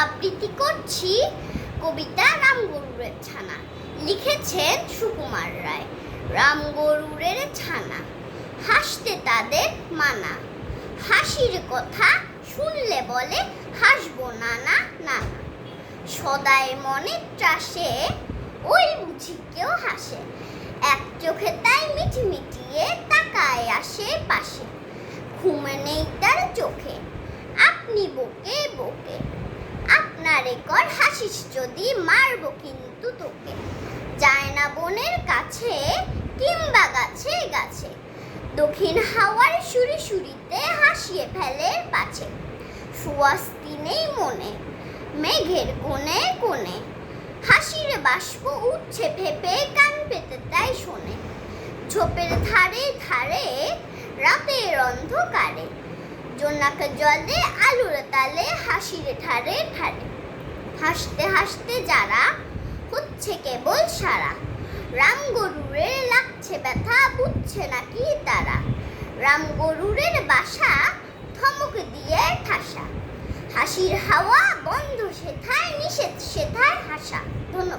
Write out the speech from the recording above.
আবৃত্তি করছি কবিতা রামগরুরের ছানা। লিখেছেন সুকুমার রায়। রামগরুরের ছানা, হাসতে তাদের মানা। হাসির কথা শুনলে বলে, হাসবো নানা নানা সদাই মনে ত্রাসে ওই বুঝি কেউ হাসে। এক চোখে তাই মিটি মিটিয়ে তাকায় আসে পাশে। ঘুমে নেই তার চোখে আপনারে কর হাসিস যদি মারবো কিন্তু তোকে। যায় না বনের কাছে, কিংবা গাছে গাছে। দক্ষিণ হাওয়ার সুরি সুরিতে হাসিয়ে ফেলে পাছে। সুয়াস্তি নেই মনে, মেঘের কোণে কোণে। হাসির বাষ্প উঠছে ভেপে কান পেতে তাই শোনে। ঝোপের ধারে ধারে, রাতের অন্ধকারে। জোনাক জলে, আলুর তালে, হাসির ঠারে ঠারে। হাসতে হাসতে যারা হচ্ছে কেবল সারা। রাম গরুরে লাগছে ব্যথা, বুঝছে নাকি তারা। রাম গরুরের বাসা থমক দিয়ে ঠাসা। হাসির হাওয়া বন্ধ, সেথায় নিষেধ, সেথায় হাসা। ধন্যবাদ।